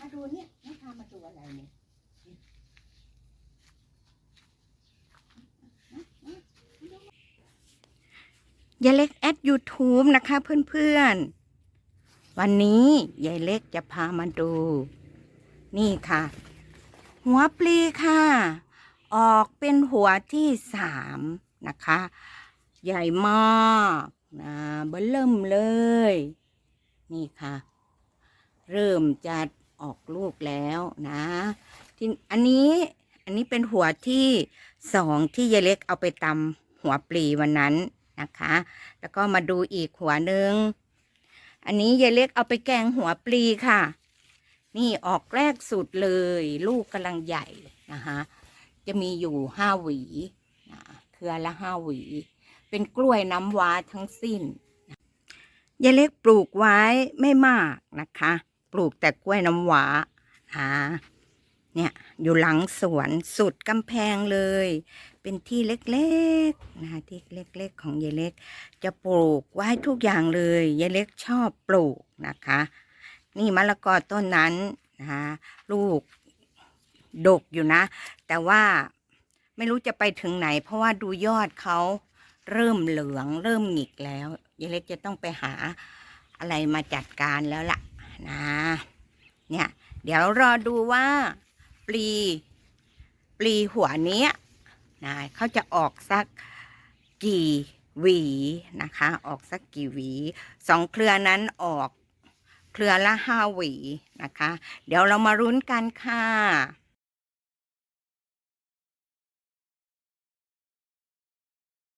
มาดูเนี่ยแม่พามาดูอะไรเนี่ยยายเล็กแอด YouTube นะคะเพื่อนๆ วันนี้ยายเล็กจะพามาดู นี่ค่ะ หัวปลีค่ะ ออกเป็นหัวที่สามนะคะ ใหญ่มากนะเบิ่เริ่มเลย นี่ค่ะ เริ่มจะออกลูกแล้วนะที่อันนี้อันนี้เป็นหัวที่สองที่ยายเล็กเอาไปตำหัวปลีวันนั้นนะคะ แล้วก็มาดูอีกหัวหนึ่งอันนี้ยายเล็กเอาไปแกงหัวปลีค่ะ นี่ออกแรกสุดเลย ลูกกำลังใหญ่นะคะจะมีอยู่ห้าหวีนะเครือละห้าหวี เป็นกล้วยน้ำว้าทั้งสิ้นยายเล็กปลูกไว้ไม่มากนะคะ ปลูกแต่กล้วยน้ำว้านะเนี่ยอยู่หลังสวนสุดกำแพงเลย เป็นที่เล็กๆนะคะที่เล็กๆของยายเล็ก จะปลูกไว้ทุกอย่างเลยยายเล็กชอบปลูกนะคะ นี่มะละกอต้นนั้นนะคะลูกดกอยู่นะ แต่ว่าไม่รู้จะไปถึงไหน เพราะว่าดูยอดเขาเริ่มเหลืองเริ่มหงิกแล้วยายเล็กจะต้องไปหาอะไรมาจัดการแล้วล่ะ นะเนี่ยเดี๋ยวรอดูว่าปลีปลีหัวนี้นะเขาจะออกสักกี่หวีนะคะ ออกสักกี่หวีสองเครือนั้นออกเครือละห้าหวีนะคะ เดี๋ยวเรามารุ้นกันค่ะ